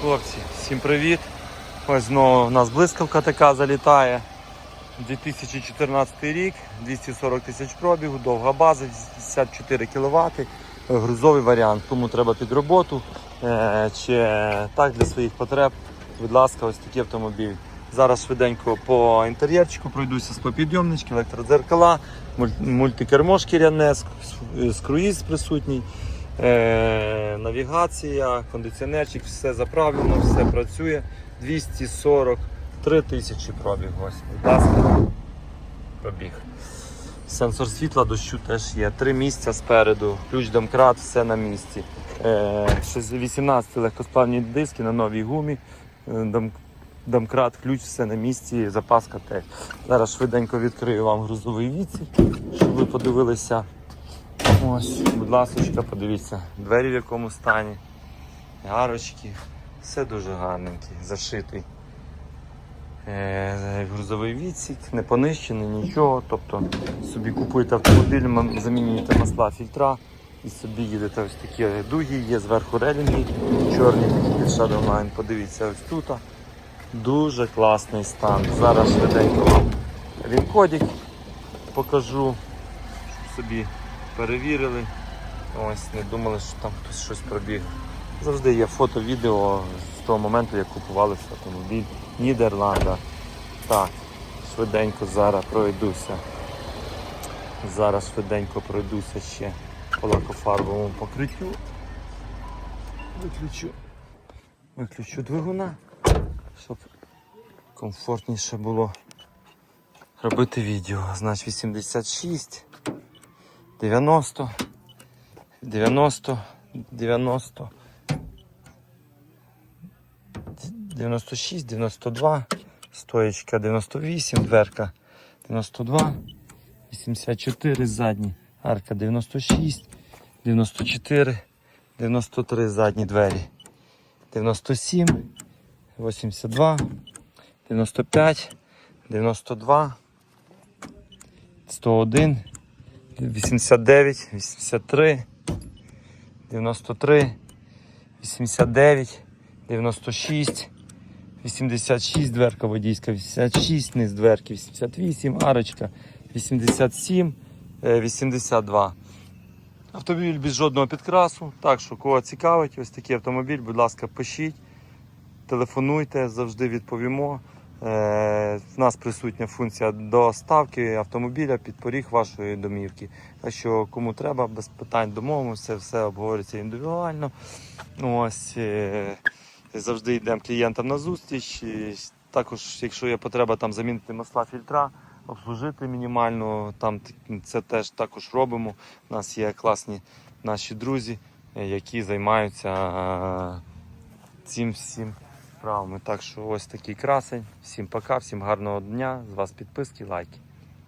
Хлопці, всім привіт! Ось знову у нас блискавка така залітає. 2014 рік, 240 тисяч пробігу, довга база, 54 кВт, грузовий варіант. Кому треба під роботу е, чи так для своїх потреб, будь ласка, ось такий автомобіль. Зараз швиденько по інтер'єрчику пройдуся з попідйомнички, електродзеркала, муль- мультикермо шкіряне, ск- присутній. Е, навігація, кондиціонерчик, все заправлено, все працює. 243 тисячі пробіг. Ось, будь ласка, пробіг. Сенсор світла дощу теж є. Три місця спереду, ключ домкрат, все на місці. Е, ще з 18 легкосплавні диски на новій гумі. Е, домкрат, ключ, все на місці, запаска теж. Зараз швиденько відкрию вам грузовий відсік, щоб ви подивилися. Ось, будь ласка, подивіться, двері в якому стані, гарочки, все дуже гарненький, зашитий. Е, грузовий відсік, не понищений, нічого. Тобто собі купуєте автомобіль, замінюєте масла, фільтра і собі їдете ось такі дуги, є зверху релінги, чорні такі під Shadowline. Подивіться ось тут. Дуже класний стан. Зараз швиденько вам він кодик покажу, щоб собі перевірили. Ось, не думали, що там хтось щось пробіг. Завжди є фото, відео з того моменту, як купували автомобіль в Нідерландах. Так, швиденько зараз пройдуся. Зараз швиденько пройдуся ще по лакофарбовому покриттю. Виключу, виключу двигуна, щоб комфортніше було робити відео. Значить 86. 90, 90, 90, 96, 92, стоечка 98, дверка 92, 84 задні, арка 96, 94, 93 задні двері, 97, 82, 95, 92, 101, 89, 83, 93, 89, 96, 86, дверка водійська, 86, низ дверки, 88, арочка, 87, е, 82. Автомобіль без жодного підкрасу. Так що, кого цікавить, ось такий автомобіль, будь ласка, пишіть, телефонуйте, завжди відповімо. Е, В нас присутня функція доставки автомобіля під поріг вашої домівки. Так що кому треба, без питань домовимося, все обговорюється індивідуально. Ось е, завжди йдемо клієнтам на зустріч. Також, якщо є потреба там замінити масла фільтра, обслужити мінімально, там це теж також робимо. У нас є класні наші друзі, е, які займаються е, цим всім справами. Так що ось такий красень. Всім пока, всім гарного дня. З вас підписки, лайки.